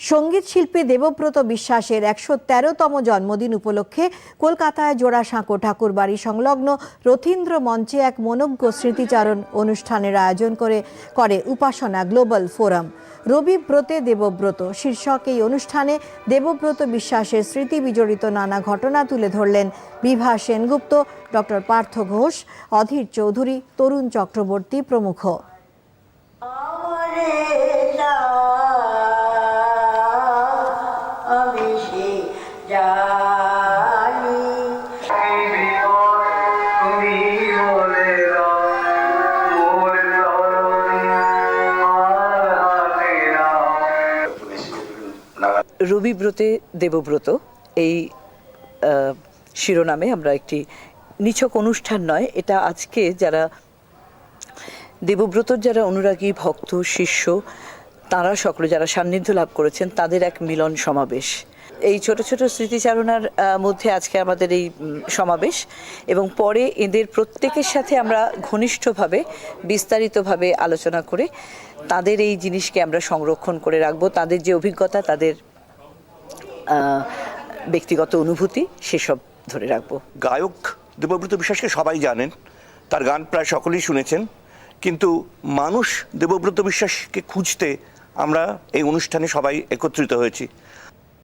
সংগীত শিল্পী দেবব্রত বিশ্বাসের একশো তেরোতম জন্মদিন উপলক্ষে কলকাতায় জোড়া জোড়াসাঁকো ঠাকুরবাড়ি সংলগ্ন রথীন্দ্র মঞ্চে এক মনজ্ঞ স্মৃতিচারণ অনুষ্ঠানের আয়োজন করে করে উপাসনা গ্লোবাল ফোরাম। রবি ব্রতে দেবব্রত শীর্ষক এই অনুষ্ঠানে দেবব্রত বিশ্বাসের স্মৃতি বিজড়িত নানা ঘটনা তুলে ধরলেন বিভা সেনগুপ্ত, ডক্টর পার্থ ঘোষ, অধীর চৌধুরী, তরুণ চক্রবর্তী প্রমুখ। রবিব্রতে দেবব্রত এই শিরোনামে আমরা একটি নিছক অনুষ্ঠান নয়, এটা আজকে যারা দেবব্রতর যারা অনুরাগী ভক্ত, শিষ্য তারা সকলে যারা সান্নিধ্য লাভ করেছেন, তাদের এক মিলন সমাবেশ। এই ছোট ছোট স্মৃতিচারণার মধ্যে আজকে আমাদের এই সমাবেশ এবং পরে এদের প্রত্যেকের সাথে আমরা ঘনিষ্ঠভাবে, বিস্তারিতভাবে আলোচনা করে তাদের এই জিনিসকে আমরা সংরক্ষণ করে রাখব। তাদের যে অভিজ্ঞতা, তাদের ব্যক্তিগত অনুভূতি, সেসব ধরে রাখব। গায়ক দেবব্রত বিশ্বাসকে সবাই জানেন, তার গান প্রায় সকলেই শুনেছেন, কিন্তু মানুষ দেবব্রত বিশ্বাসকে খুঁজতে আমরা এই অনুষ্ঠানে সবাই একত্রিত হয়েছি।